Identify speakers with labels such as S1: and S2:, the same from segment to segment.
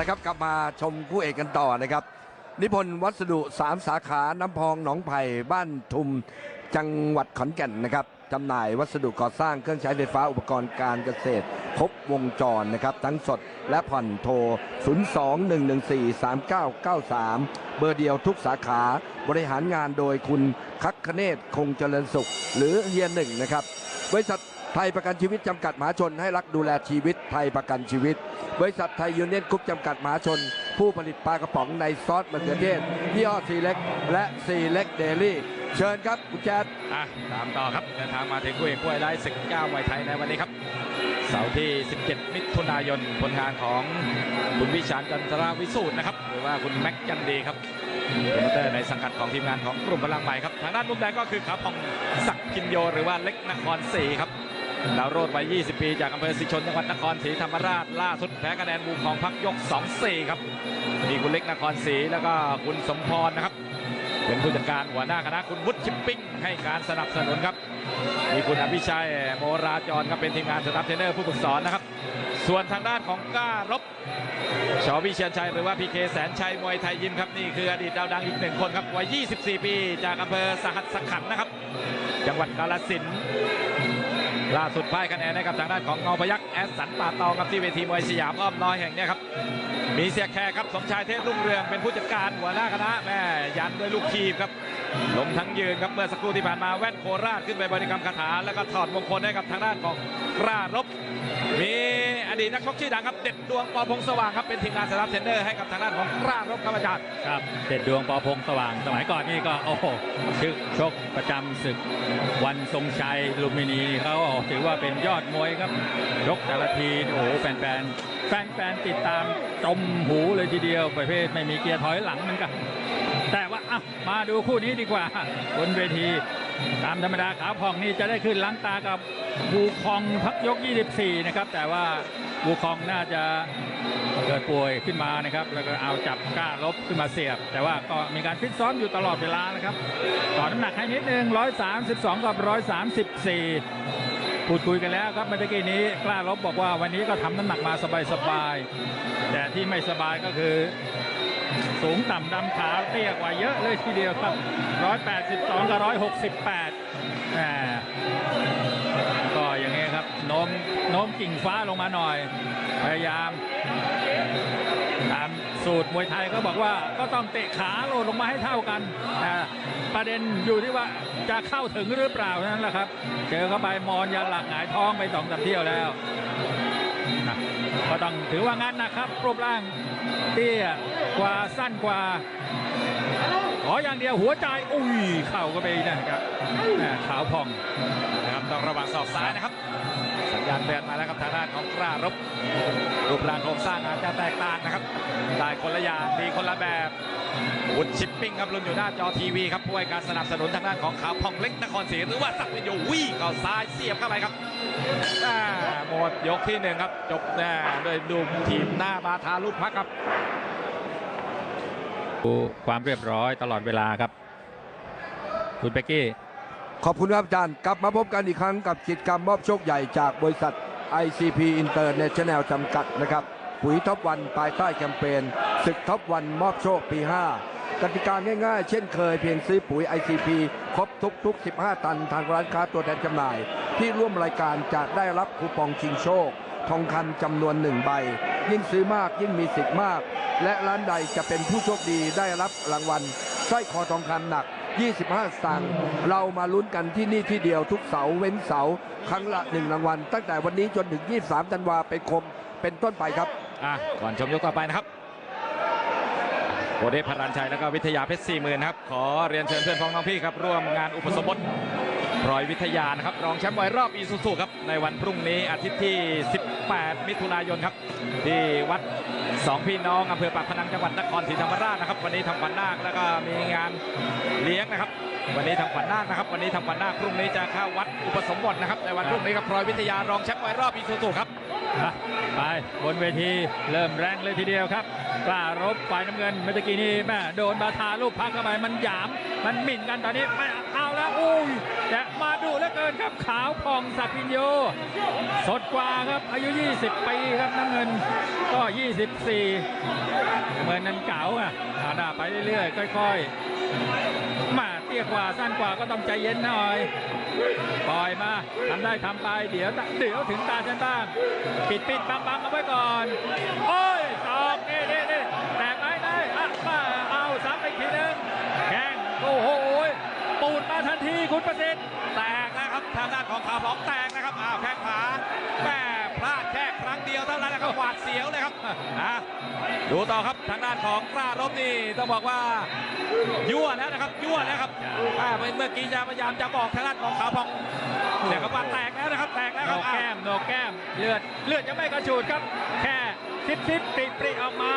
S1: ละครับกลับมาชมคู่เอกกันต่อนะครับ นิพนธ์วัสดุสามสาขาน้ำพองหนองไผ่บ้านทุมจังหวัดขอนแก่นนะครับจำหน่ายวัสดุก่อสร้างเครื่องใช้ไฟฟ้าอุปกรณ์การเกษตร ครบวงจรนะครับ ทั้งสดและผ่อนโทร 021143993 เบอร์เดียวทุกสาขาบริหารงานโดยคุณคักคเนศคงเจริญสุข หรือเฮียหนึ่งนะครับ บริษัท ไทยประกันชีวิตจำกัดมหาชนให้รักดูแลชีวิตไทยประกันชีวิต บริษัทไทยยูเนียนกรุ๊ปจำกัดมหาชน ผู้ผลิตปลากระป๋องในซอสมะเขือเทศยี่ห้อซีเล็ก และซีเล็กเดลี่เชิญครับคุณแจ๊ด
S2: อะตามต่อครับเดินทางมาถึงคู่เอกคู่ไอ้ได้ศึกเก้ามวยไทยในวันนี้ครับ เสาร์ที่ 17 มิถุนายนผลงานของคุณวิชาญจันทราวิสูตรนะครับ หรือว่าคุณแม็กยันดีครับโปรโมเตอร์ในสังกัดของทีมงานของกลุ่มพลังใหม่ครับ ทางด้านมุมแดงก็คือขาพองศักดิ์พินโยหรือว่าเล็กนครศรีครับ ดาวโรดวัย 20 ปี จากอำเภอสิชนจังหวัดนครศรีธรรมราช ล่าสุดแพ้คะแนนบูของพักยก 2-4 ครับ มีคุณเล็กนครศรีแล้วก็คุณสมพรนะครับ เป็นผู้จัดการหัวหน้าคณะคุณวุฒิชิปปิ้ง ให้การสนับสนุนครับ มีคุณอภิชัยโมราจรครับเป็นทีมงานสตาฟเทรนเนอร์ผู้ฝึกสอนนะครับ ส่วนทางด้านของก้ารบชอวิเชียนชัยหรือว่าพีเคแสนชัยมวยไทยยิมครับนี่คืออดีตดาวดังอีกหนึ่งคนครับวัย 24 ปี จากอำเภอสหัสขันธ์นะครับ จังหวัดกาฬสินธุ์ ล่าสุดพ่ายคะแนนนะครับทางด้านของเงาพยักแอสสันป่าตองครับที่เวทีมวยสยามอ้อมน้อยแห่งนี้ครับมีเสียแขกครับสมชายเทพรุ่งเรืองเป็นผู้จัดการหัวหน้าคณะแม่ยันด้วยลูกทีมครับลงทั้งยืนครับเมื่อสักครู่ที่ผ่านมาแว่นโคราชขึ้นไปบริกรรมคาถาแล้วก็ถอดมงคลให้กับทางด้านของกล้ารบ มีอดีตนักชกชื่อดังครับเด็ดดวงปอพงสว่างครับเป็นทีมงานสตาฟเทรนเนอร์ให้กับทางด้านของกล้ารบครับอาจารย์
S3: ครับเด็ดดวงปอพงสว่าง สมัยก่อนนี่ก็โอ้โหชื่อชกประจำศึกวันทรงชัยลุมพินีเขาถือว่าเป็นยอดมวยครับชกแต่ละทีโอ้โหแฟนๆแฟนๆติดตามจมหูเลยทีเดียวประเภทไม่มีเกียร์ถอยหลังเหมือนกันแต่ว่าอะมาดูคู่นี้ดีกว่าบนเวที ตามธรรมดาขาพองนี่จะได้ขึ้นล้างตากับบูคองพักยก 24 นะครับ แต่ว่าบูคองน่าจะเกิดป่วยขึ้นมานะครับ แล้วก็เอาจับกล้าลบขึ้นมาเสียบ แต่ว่าก็มีการฟิตซ้อมอยู่ตลอดเวลานะครับต่อน้ำหนักให้นิดนึง 132 กับ 134 พูดคุยกันแล้วครับเมื่อกี้นี้กล้าลบบอกว่าวันนี้ก็ทำน้ำหนักมาสบายๆแต่ที่ไม่สบายก็คือ สูงต่ำดำขาวเตี้ยกว่าเยอะเลยทีเดียวครับ 182 กับ 168แหมก็อย่างนี้ครับโน้มโน้มกิ่งฟ้าลงมาหน่อย พยายามตามสูตรมวยไทยก็บอกว่าก็ต้องเตะขาโลดลงมาให้เท่ากันแต่ประเด็นอยู่ที่ว่าจะเข้าถึงหรือเปล่านั้นแหละครับ เจอเข้าไปมอนยันหลักหงายท้องไปสองสามเที่ยวแล้ว ก็ต้องถือว่างั้นนะครับรูปร่างเตี้ยกว่าสั้นกว่าขออย่างเดียวหัวใจอุ้ยเข่าก็ไปนะครับขาวพอง
S2: นะครับต้องระวังศอกซ้ายนะครับ สัญญาณเตือนมาแล้วครับทางด้านของกล้ารบรูปร่างโครงสร้างอาจจะแตกต่างนะครับได้คนละอย่างดีคนละแบบวุฒชิปปิ้งครับลุ้นอยู่หน้าจอทีวีครับผู้ให้การสนับสนุนทางด้านของขาวพองเล็กนครศรีหรือว่าสักวินโยวิ่งเข้าซ้ายเสียบเข้าไปครับ หมดยกที่หนึ่งครับ จบแน่โดยดูทีมหน้าบาทาลูกพักครับ
S3: ดูความเรียบร้อยตลอดเวลาครับ คุณเป๊กกี้
S1: ขอบคุณครับอาจารย์กลับมาพบกันอีกครั้งกับกิจกรรมมอบโชคใหญ่จากบริษัท ICP International จำกัดนะครับปุ๋ยท็อปวันภายใต้แคมเปญศึกท็อปวันมอบโชคปี 5 กติกาง่ายๆ เช่นเคยเพียงซื้อปุ๋ย ICP ครบทุกๆ 15 ตันทางร้านค้าตัวแทนจำหน่าย ที่ร่วมรายการจะได้รับคูปองชิงโชค ทองคำจำนวนหนึ่งใบ ยิ่งซื้อมากยิ่งมีสิทธิ์มาก และร้านใดจะเป็นผู้โชคดีได้รับรางวัลสร้อยคอทองคำหนัก 25 สตางค์เรามาลุ้นกันที่นี่ที่เดียวทุกเสาเว้นเสาครั้งละหนึ่งรางวัล ตั้งแต่วันนี้จนถึง 23 ธันวาเป็นคมเป็นต้นไปครับ
S2: อะก่อนชมยกต่อไปนะครับโอเดพรัญชัยแล้วก็วิทยาเพชรสี่หมื่นครับ ขอเรียนเชิญเพื่อนพ้องน้องพี่ครับ ร่วมงานอุปสมบท รอยวิทยานะครับรองแชมป์มวยรอบอีซูซูครับในวันพรุ่งนี้อาทิตย์ที่ 18 มิถุนายนครับ ที่วัดสองพี่น้องอำเภอปากพนังจังหวัดนครศรีธรรมราชนะครับ วันนี้ทำขวัญนาคแล้วก็มีงานเลี้ยงนะครับ วันนี้ทำขวัญนาคนะครับวันนี้ทำขวัญนาคพรุ่งนี้จะเข้าวัดอุปสมบทนะครับในวันพรุ่งนี้ครับพลอยวิทยารองแชมป์มวยรอบอีซูซูครับ
S3: ไปบนเวทีเริ่มแรงเลยทีเดียวครับกล้ารบฝ่ายน้ำเงินเมื่อกี้นี้แม่โดนบาทาลูกพักเข้าไปมันหยาม มันหมิ่นกันตอนนี้ไม่เอาแล้วอุ้ยแต่มาดูเหลือเกินครับขาวพองสักพินโย สดกว่าครับอายุ 20 ปีครับน้ำเงินก็ 24เหมือนนั้นเก๋าอะเอาหน้าไปเรื่อยๆ ค่อยๆมา ตี้ยกว่าสั้นกว่าก็ต้องใจเย็นหน่อย ปล่อยมาทำได้ทำไป เดี๋ยวเดี๋ยวถึงตาฉันบ้าง ปิดปิดบังบังเอาไว้ก่อน โอ้ยสองนี่นี่นี่แตกไหมได้อะมาเอาซ้ำไปอีกทีหนึงแข้งโอ้โหปูดมาทันทีคุณประสิทธิ์
S2: แตกนะครับทางด้านของขาวพองแตกนะครับอ้าวแข้งขวา เดียวเท่านั้นนะครับหวาดเสียวเลยครับอะดูต่อครับทางด้านของกล้ารบนี่ต้องบอกว่ายั่วแล้วนะครับยั่วแล้วครับอ่าเมื่อกี้จะพยายามจะบอกทางด้านของขาวพองเนี่ยครับว่าแตกแล้วนะครับแตกแล้ว
S3: โหน
S2: ครับ
S3: ก
S2: อะ
S3: แก้มโหนกแก้มเลือดเลือดยังไม่กระฉูดครับ แค่ซิบซิบปริปริออกมา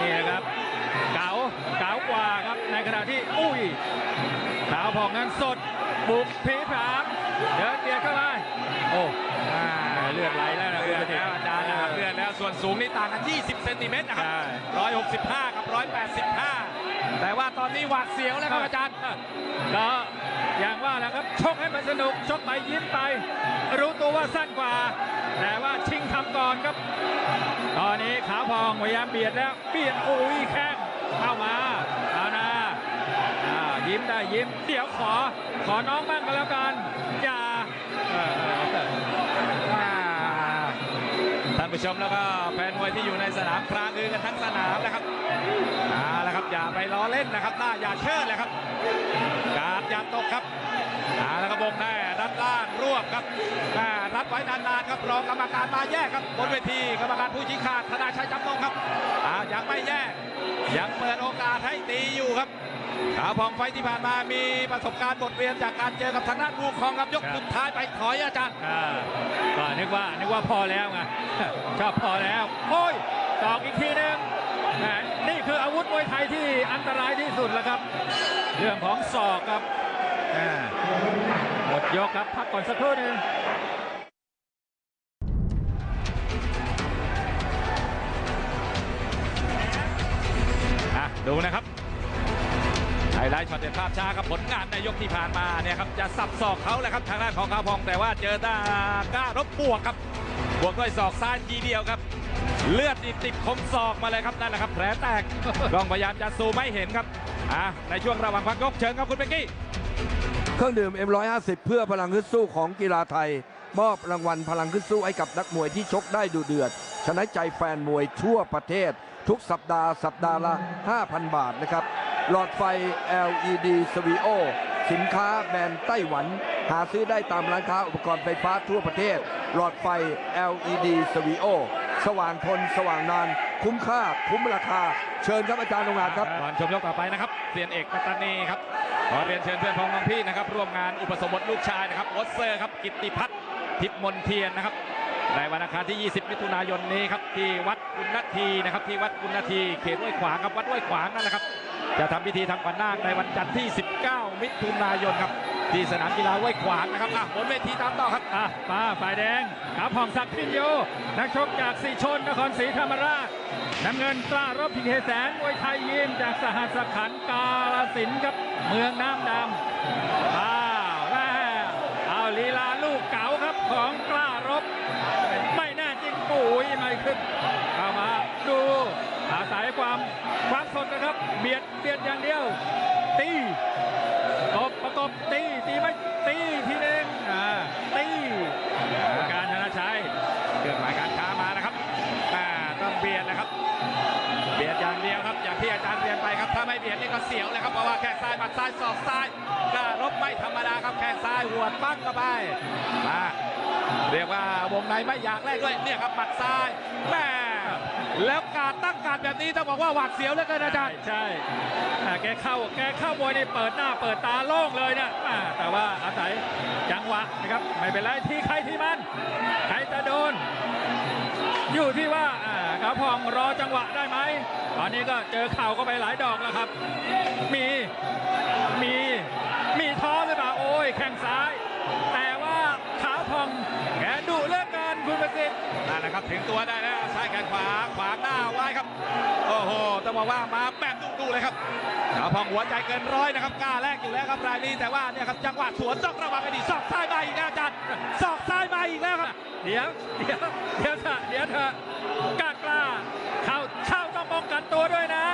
S3: นี่นะครับเก๋าเก๋ากว่าครับในขณะที่อุ้ยขาวผ่องนั้นสดบุกผีผามเดินเบียดเข้ามา ส่
S2: วนสูงนี่ต่างกัน 20 เซนติเมตรนะครับ
S3: ใช่
S2: 165 กับ 185 แต่ว่าตอนนี้หวาดเสียวแล้วครับอาจารย์
S3: ก็อย่างว่าแหละครับชกให้มันสนุกชกไปยิ้มไป รู้ตัวว่าสั้นกว่า แต่ว่าชิงทำก่อนครับ ตอนนี้ขาวพองพยายามเบียดแล้วเบียดโอ้ยแข้งเข้ามาเอานะอ่ายิ้มได้ยิ้ม เดี๋ยวขอขอน้องบ้างก็แล้วกัน
S2: ผู้ชมแล้วก็แฟนมวยที่อยู่ในสนามครางอือกันทั้งสนามนะครับเอาละครับอย่าไปล้อเล่นนะครับหน้าอย่าเชิดเลยครับการอย่าตกครับเอาละครับวงแน่รัดล่างรวบครับอ่รัดไว้นานๆครับรองกรรมการมาแยกครับบนเวทีกรรมการผู้ชี้ขาดธนาชัยจำนงครับอ่ายังไม่แยกยังเปิดโอกาสให้ตีอยู่ครับ ขาวพองไฟที่ผ่านมามีประสบการณ์บทเรียนจากการเจอกับทางด้านวูคองครับยกสุดท้ายไปถอยอาจารย์
S3: ก็นึกว่านึกว่าพอแล้วไงชอบพอแล้วโอ้ยตอกอีกทีหนึงนี่คืออาวุธมวยไทยที่อันตรายที่สุดแล้วครับ เรื่องของศอกครับหมดยกครับพักก่อนสักครู่หนึ่ง
S2: ดูนะครับ ไฮไลท์ช็อตเด็ดภาพช้าครับผลงานในยกที่ผ่านมาเนี่ยครับจะสับศอกเขาแหละครับทางด้านของขาพอง แต่ว่าเจอตากล้ารบบวกครับบวกด้วยศอกซ้ายทีเดียวครับ เลือดนี่ติดคมศอกมาเลยครับนั่นแหละครับแผลแตกลองพยายามจะซูไม่เห็นครับอะในช่วงระหว่างพักยกเชิญครับคุณเบกกี้
S1: เครื่องดื่ม M150 เพื่อพลังฮึดสู้ของกีฬาไทย มอบรางวัลพลังฮึดสู้ให้กับนักมวยที่ชกได้ดุเดือด ชนะใจแฟนมวยทั่วประเทศ ทุกสัปดาห์สัปดาห์ละ 5,000 บาทนะครับ หลอดไฟ LED s v i o สินค้าแบรนด์ไต้หวัน หาซื้อได้ตามร้านค้าอุปกรณ์ไฟฟ้าทั่วประเทศ หลอดไฟ LED s v i o สว่างทน สว่างนาน คุ้มค่า คุ้มราคา เชิญครับอาจารย์โรงงานครับ
S2: ก่อนชมยกต่อไปนะครับเซียนเอกปัตตานีครับขอเรียนเชิญเพื่อนพ้องน้องพี่นะครับ ร่วมงานอุปสมบทลูกชายนะครับวอสเซอร์ครับกิตติพัฒน์ทิพมนเทียนนะครับในวันอังคารที่ 20 มิถุนายนนี้ครับที่วัดกุณนาทีนะครับที่วัดกุณนาทีเขตห้วยขวางครับวัดห้วยขวางนั่นแหละครับ จะทำพิธีทำขวัญนาคในวันจันทร์ที่ 19 มิถุนายนครับ ที่สนามกีฬาห้วยขวางนะครับอะบนเวทีตามต่อครับ
S3: อะมาฝ่ายแดงขาวผ่องศักดิ์พินโยนักชกจากสีชนนครศรีธรรมราชน้ำเงินกล้ารบพิเคแสนมวยไทยยิมจากสหัสขันกาลสินครับเมืองน้ำดำอ้าวแม่เอาลีลาลูกเก๋าครับของกล้ารบ ไม่แน่จริงปุ๋ยไม่ขึ้นเข้ามาดู อาศัยความความสดนะครับเบียดเบียดอย่างเดียว ตีตบประกบตีตีไม่ตีทีหนึงอ่าตีการธนชัย
S2: เครื่องหมายการค้ามานะครับอ่าต้องเบียดนะครับ เบียดอย่างเดียวครับ อย่างที่อาจารย์เรียนไปครับถ้าไม่เบียดนี่ก็เสียวเลยครับเพราะว่าแข้งซ้ายหมัดซ้ายศอกซ้ายกล้ารบไม่ธรรมดาครับแข้งซ้ายหัวปั้งเข้าไปมาเรียกว่าวงในไม่อยากแลกด้วยเนี่ยครับหมัดซ้ายแม่ แล้วการตั้งการแบบนี้ต้องบอกว่าหวาดเสียวเหลือเกินอาจารย์
S3: ใช่แกเข้าแกเข้ามวยนี่เปิดหน้าเปิดตาโล่งเลยเนี่ยแต่ว่าอาศัยจังหวะนะครับไม่เป็นไรที่ใครที่มันใครจะโดน อยู่ที่ว่าอ่าขาวพองรอจังหวะได้ไหมตอนนี้ก็เจอเข่าก็ไปหลายดอกแล้วครับ มีมีมีท้อหรือเปล่าโอ้ยแข้งซ้าย นะ
S2: ครับถึงตัวได้แล้วซ้ายแขนขวาขวาหน้าไว้ครับ โอ้โหต้องบอกว่ามาแบบดุๆเลยครับขาพองหัวใจเกินร้อยนะครับกล้าแรกอยู่แล้วครับรายนี้แต่ว่าเนี่ยครับจังหวะสวนต้องระวังให้ดีสอกซ้ายมาอีกนะจัดสอกซ้ายมาอีกแล้วครับ
S3: เดี๋ยวเดี๋ยวเดี๋ยวเถอะเดี๋ยวเถอะกล้ากล้าเข้าเข้าต้องป้องกันตัวด้วยนะ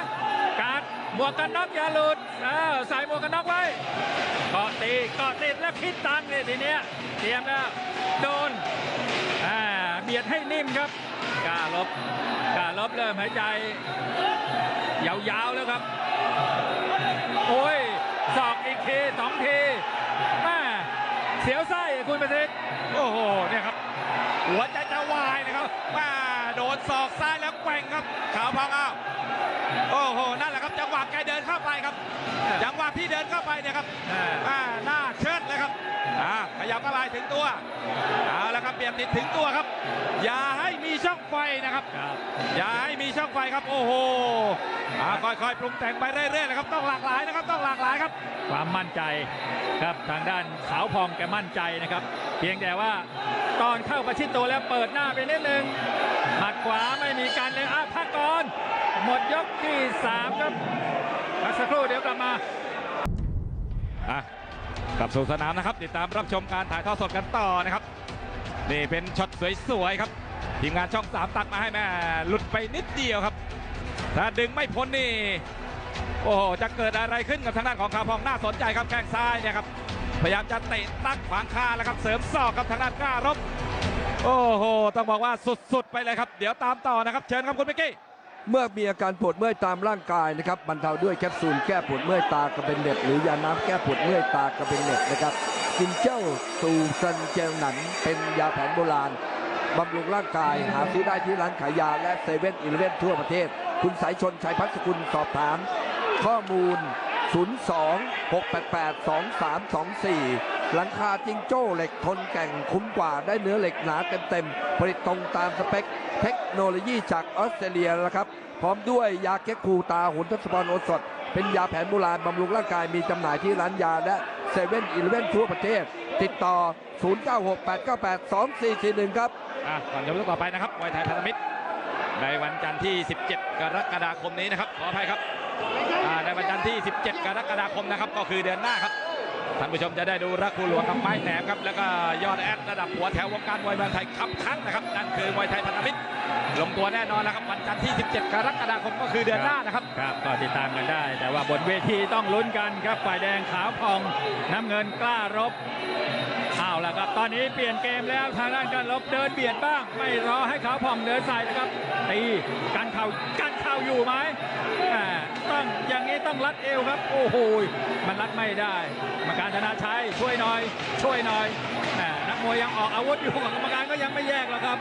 S3: การหมวกกันน็อกอย่าหลุดอ้าวใส่หมวกกันน็อกไว้กอดตีกอดติดแล้วคิดตังเลยทีเนี้ยเตรียมแล้วโดน บียดให้นิ่มครับกล้าลบกล้าลบเริ่มหายใจ ยาวๆแล้วครับ โอ้ยสอกอีกทีสองทีแม่เสียวไส้คุณประสิทธิ์
S2: โอ้โหเนี่ยครับ หัวใจจะวายนะครับมาโดนศอกซ้ายแล้วแกว่งครับขาวพังอ้าว งหวะแกเดินเข้าไปครับจังหวะที่เดินเข้าไปเนี่ยครับ
S3: อ่า
S2: อ่าหน้าเชิดเลยครับอ่าขยับเข้าไปถึงตัวเอาละครับเบียบติดถึงตัวครับ อย่าให้มีช่องไฟนะครับ
S3: ครับ
S2: อย่าให้มีช่องไฟครับ โอ้โหอ่าค่อยๆปรุงแต่งไปเรื่อยๆนะครับ ต้องหลากหลายนะครับ ต้องหลากหลายครับ
S3: ความมั่นใจครับทางด้านขาวพองแกมั่นใจนะครับ เพียงแต่ว่าตอนเข้าประชิดตัวแล้วเปิดหน้าไปนิดนึงหมัดขวาไม่มีการเลยอะพักก่อน หมดยกที่ 3 ครับพักสักครู่เดี๋ยวกลับมา
S2: อะกลับสู่สนามนะครับ ติดตามรับชมการถ่ายทอดสดกันต่อนะครับ นี่เป็นช็อตสวยๆครับ ทีมงานช่อง 3 ตัดมาให้แม่หลุดไปนิดเดียวครับ ถ้าดึงไม่พ้นนี่ โอ้โห จะเกิดอะไรขึ้นกับทางด้านของคาพองน่าสนใจครับแข้งซ้ายเนี่ยครับ พยายามจะเตะตักขวางคาแล้วครับ เสริมศอกกับทางด้านกล้ารบ โอ้โห ต้องบอกว่าสุดๆไปเลยครับ เดี๋ยวตามต่อนะครับ เชิญครับคุณเมกกี้
S1: เมื่อมีอาการปวดเมื่อยตามร่างกายนะครับบรรเทาด้วยแคปซูลแก้ปวดเมื่อยตากระเป็นเน็ตหรือยาน้ำแก้ปวดเมื่อยตากระเป็นเน็ตนะครับกินเจ้าตูซันเจลหนันเป็นยาแผนโบราณบำรุงร่างกายหาซื้อได้ที่ร้านขายยาและเซเว่นอีเลฟเว่นทั่วประเทศ คุณสายชนชัยพัฒกุลสอบถาม ข้อมูล 02 688 2324 หลังคาจิงโจ้เหล็กทนแก่งคุ้มกว่าได้เนื้อเหล็กหนาเต็มๆผลิตตรงตามสเปค เทคโนโลยีจากออสเตรเลียนะครับ พร้อมด้วยยาแก้คูตาหุ่นทศพรโอสถ เป็นยาแผนโบราณบำรุงร่างกายมีจำหน่ายที่ร้านยาและเซเว่นอีเลเว่นทั่วประเทศ ติดต่อ 0968982441 ครับ
S2: อะก่อนจะพูดต่อไปนะครับมวยไทยพันธมิตรในวันจันทร์ที่ 17 กรกฎาคมนี้นะครับ ขออภัยครับในวันจันทร์ที่ 17 กรกฎาคมนะครับ ก็คือเดือนหน้าครับ ท่านผู้ชมจะได้ดูรักคูหลวงกับไม้แหนมครับ แล้วก็ยอดแอดระดับหัวแถววงการมวยเมืองไทยคับครั้งนะครับ นั่นคือมวยไทยพันธมิตรลงตัวแน่นอนแล้วครับวันจันทร์ที่ 17 กรกฎาคมก็คือเดือนหน้านะครับ
S3: ครับก็ติดตามกันได้ แต่ว่าบนเวทีต้องลุ้นกันครับฝ่ายแดงขาวพองน้ำเงินกล้ารบเอาและครับ ตอนนี้เปลี่ยนเกมแล้วทางด้านการรบเดินเบียดบ้าง ไม่รอให้ขาวพองเดินใส่นะครับตีกันเข่ากันเข่าอยู่ไหม ต้องอย่างนี้ต้องรัดเอวครับ โอ้โหมันรัดไม่ได้กรรมการธนาชัยช่วยหน่อย ช่วยหน่อยนักมวยยังออกอาวุธอยู่กรรมการก็ยังไม่แยกหรอกครับ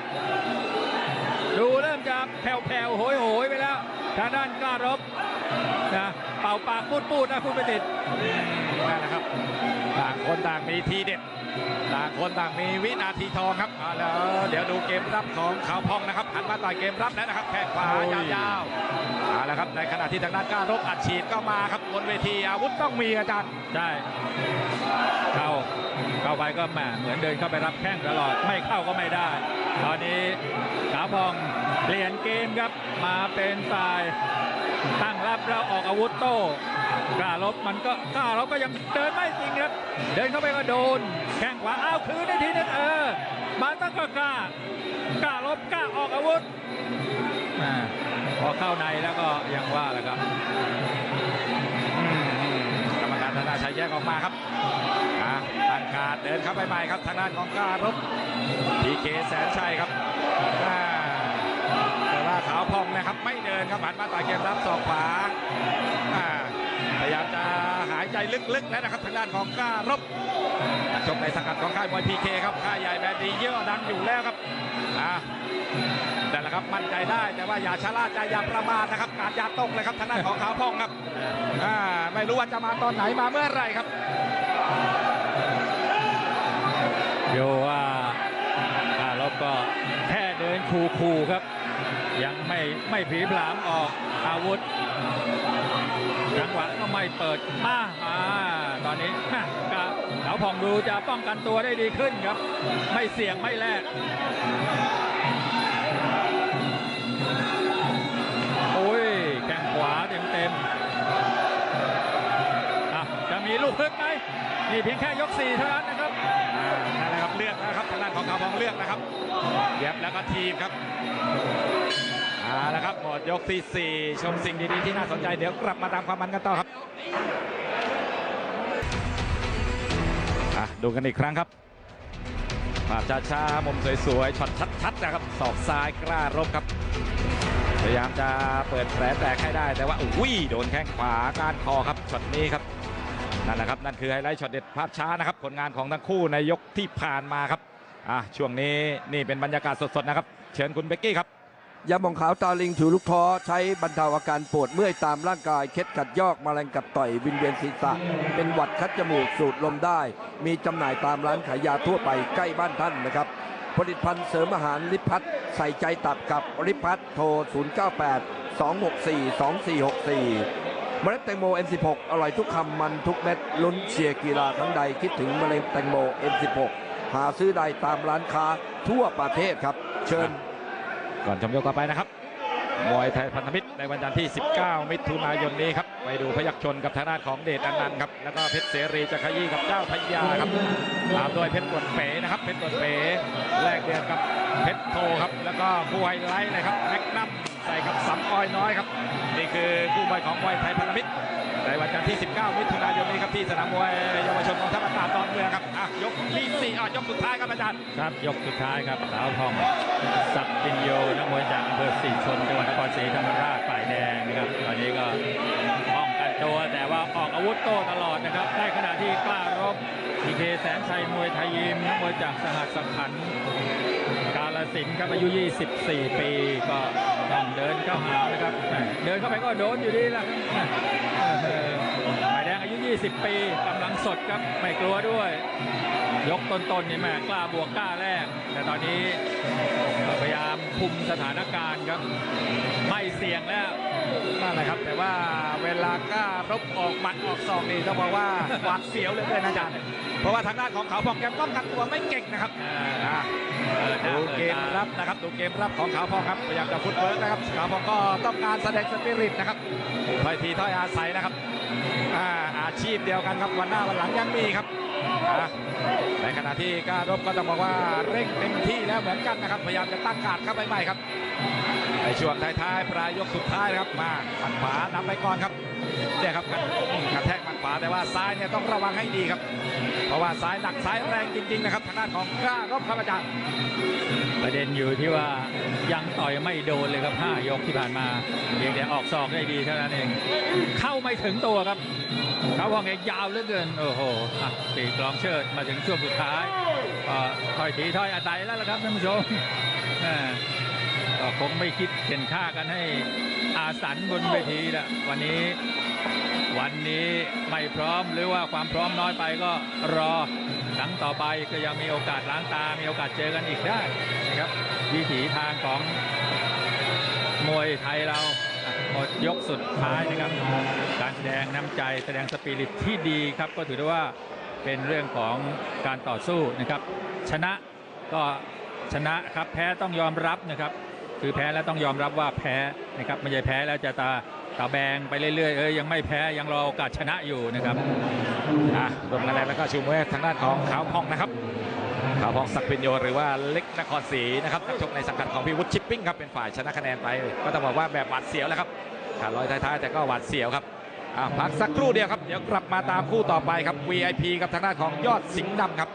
S3: ดูเริ่มจะแผ่วๆโหยโหยไปแล้วทางด้านกล้ารบนะเป่าปากพูดพูดๆนะคุณประดิษฐ์
S2: นั่นแหละครับ ต่างคนต่างมีทีเด็ด ต่างคนต่างมีวินาทีทองครับเอาแล้วเดี๋ยวดูเกมรับของขาวพองนะครับหันมาต่อยเกมรับแล้วนะครับแข้งขวายาวๆเอาละครับในขณะที่ทางด้านกล้ารบอัดฉีดก็มาครับบนเวทีอาวุธต้องมีอาจารย์
S3: ใช่เข้าเข้าไปก็แหมเหมือนเดินเข้าไปรับแข้งตลอดไม่เข้าก็ไม่ได้ ตอนนี้ขาวพองเปลี่ยนเกมครับมาเป็นฝ่ายตั้งรับแล้วออกอาวุธโต้ กล้ารบมันก็กล้ารบก็ยังเดินไม่จริงครับ เดินเข้าไปก็โดน แข้งขวาอ้าวคืนได้ทีนึงเออ มาตั้งก็กล้ากล้ารบกล้าออกอาวุธพอเข้าในแล้วก็ยังว่าแหละครับ
S2: กรรมการธนาชัยแยกออกมาครับอะตั้งการดเดินเข้าไปใหม่ครับทางด้านของกล้ารบพีเคแสนชัยครับแต่ว่าขาวพองนะครับไม่เดินครับหันมาต่อยเกมรับศอกขวา พยายามจะหายใจลึกๆแล้วนะครับทางด้านของกล้ารบนักชกในสังกัดของค่ายมวยพีเคครับค่ายใหญ่แบรนด์ดีเยอะดังอยู่แล้วครับอ่านั่นแหละครับมั่นใจได้แต่ว่าอย่าชะล่าใจอย่าประมาทนะครับการยาตรงเลยครับทางด้านของขาวพองครับอ่าไม่รู้ว่าจะมาตอนไหนมาเมื่อไรครับ
S3: โยว่าอารบก็แค่เดินคูคูครับ ยังไม่ไม่ผีผลามออกอาวุธ จังหวะก็ไม่เปิดมาอ่าตอนนี้ฮะกะเขาพองดูจะป้องกันตัวได้ดีขึ้นครับ ไม่เสี่ยงไม่แลกโอ้ยแข้งขวาเต็มเต็มจะมีลูกฮึกไหมนี่เพียงแค่ยกสี่เท่านั้นนะครับ
S2: นั่นแหละครับเลือกนะครับทางด้านของขาวพองเลือกนะครับเย็บแล้วก็ทีมครับ เอาละครับหมดยกที่ 4 ชมสิ่งดีๆที่น่าสนใจเดี๋ยวกลับมาตามความมันกันต่อครับอะดูกันอีกครั้งครับภาพช้าๆมุมสวยๆช็อตชัดๆนะครับศอกซ้ายกล้ารบครับ พยายามจะเปิดแผลแตกให้ได้แต่ว่าอุ้ยโดนแข้งขวาก้านคอครับช็อตนี้ครับนั่นแหละครับนั่นคือไฮไลท์ช็อตเด็ดภาพช้านะครับผลงานของทั้งคู่ในยกที่ผ่านมาครับอะช่วงนี้นี่เป็นบรรยากาศสดๆนะครับ เชิญคุณเบกกี้ครับ
S1: ยาหมองขาวตาลิงถือลูกท้อใช้บรรเทาอาการปวดเมื่อยตามร่างกาย เคล็ดกัดยอกมแมลงกัดต่อยวินเวียนศีรษะ เป็นหวัดคัดจมูกสูดลมได้ มีจำหน่ายตามร้านขายยาทั่วไปใกล้บ้านท่านนะครับ ผลิตภัณฑ์เสริมอาหารลิพัฒน์ใส่ใจตับกับลิพัฒน์โทร 098 264 2464เมล็ดแตงโม M16 อร่อยทุกคำมันทุกเม็ดลุ้นเชียร์กีฬาครั้งใดคิดถึงเมล็ดแตงโม M16 หาซื้อได้ตามร้านค้าทั่วประเทศครับ เชิญ
S2: ก่อนชมยกต่อไปนะครับมวยไทยพันธมิตรในวันจันทร์ที่ 19 มิถุนายนนี้ครับ ไปดูพยักชนกับทางด้านของเดชอนันต์ครับ แล้วก็เพชรเสรีจะขยี้กับเจ้าพญาครับ ตามด้วยเพชรตวนเป๋นะครับ เพชรตวนเป๋แลกเดือนกับเพชรโทครับ แล้วก็คู่ไฮไลท์เลยครับแม็กนัมใส่กับสำออยน้อยครับ นี่คือคู่มวยของมวยไทยพันธมิตร ในวันจันทร์ที่ 19 มิถุนายนนี้ครับที่สนามมวยเยาวชนของทัพอากาศตอนเมืองครับอะยกที่สี่อะยกสุดท้ายครับอาจารย์
S3: ครับยกสุดท้ายครับสาวทองศักดิ์ปิญโยนักมวยจากอำเภอศรีชนจังหวัดนครศรีธรรมราชฝ่ายแดงนะครับตอนนี้ก็ป้องกันตัวแต่ว่าออกอาวุธโต้ตลอดนะครับในขณะที่กล้ารบพีเคแสนชัยมวยไทยยิมนักมวยจากสหัสขันธ์ กาลสินธุ์ครับอายุ 24 ปีก็ต้องเดินเข้าหานะครับแหม่เดินเข้าไปก็โดนอยู่ดีแหละครับเออฝ่ายแดงอายุ 20 ปีกำลังสดครับไม่กลัวด้วย ยกต้นๆนี่แม่กล้าบวกกล้าแรก แต่ตอนนี้พยายามคุมสถานการณ์ครับไม่เสี่ยงแล้ว
S2: นั่นแหละครับ แต่ว่าเวลากล้ารบออกหมัดออกศอกนี่ต้องบอกว่าหวาดเสียวเหลยเลยนะอาจารย์เพราะว่าทางด้านของขาวพองแกป้องกันตัวไม่เก่งนะครับ
S3: เก
S2: มรับนะครับดูเกมรับของขาวพองครับพยายามจะฟุตเวิร์กนะครับขาวพองก็ต้องการแสดงสปิริตนะครับถ้อยทีถ้อยอาศัยนะครับอ่าอาชีพเดียวกันครับวันหน้าวันหลังยังมีครับในขณะที่ก้ารบก็ต้องบอกว่าเร่งเต็มที่แล้วเหมือนกันนะครับ พยายามจะตั้งการเข้าไปใหม่ครับในช่วงท้ายๆปลายยกสุดท้ายนะครับมาหมัดขวานำไปก่อนครับเนี่ยครับกันกระแทกหมัดขวาแต่ว่าซ้ายเนี่ยต้องระวังให้ดีครับ เพราะว่าซ้ายหนักซ้ายแรงจริง ๆ นะครับทางด้านของกล้ารบครับอาจารย์
S3: ประเด็นอยู่ที่ว่ายังต่อยไม่โดนเลยครับ 5 ยกที่ผ่านมาเพียงแต่ออกศอกได้ดีเท่านั้นเอง เข้าไม่ถึงตัวครับเขาวางเองยาวเหลือเกิน โอ้โหอะตีกลองเชิดมาถึงช่วงสุดท้ายก็ถอยทีถอยอาศัยแล้วล่ะครับท่านผู้ชมอ่าก็คงไม่คิดเข็นฆ่ากันให้อาสันบนเวทีละวันนี้ วันนี้ไม่พร้อมหรือว่าความพร้อมน้อยไปก็รอครั้งต่อไปก็ยังมีโอกาสล้างตา มีโอกาสเจอกันอีกได้นะครับวิถีทางของมวยไทยเราอะหมดยกสุดท้ายนะครับ การแสดงน้ำใจแสดงสปิริตที่ดีครับ ก็ถือได้ว่าเป็นเรื่องของการต่อสู้นะครับ ชนะก็ชนะครับแพ้ต้องยอมรับนะครับ คือแพ้แล้วต้องยอมรับว่าแพ้นะครับไม่ใช่แพ้แล้วจะตา ตาแบงไปเรื่อยๆเอ้ยยังไม่แพ้ยังรอโอกาสชนะอยู่นะครับ
S2: อะรวมคะแนนแล้วก็ชูมือทางด้านของขาวพองนะครับขาวพองศักดิ์ปิญโยหรือว่าเล็กนครศรีนะครับนักชกในสังกัดของพี่วุฒิชิปปิ้งครับเป็นฝ่ายชนะคะแนนไป ก็ต้องบอกว่าแบบหวาดเสียวแล้วครับขาดลอยท้ายๆแต่ก็หวาดเสียวครับอะพักสักครู่เดียวครับเดี๋ยวกลับมาตามคู่ต่อไปครับ VIP กับทางด้านของยอดสิงห์ดำครับ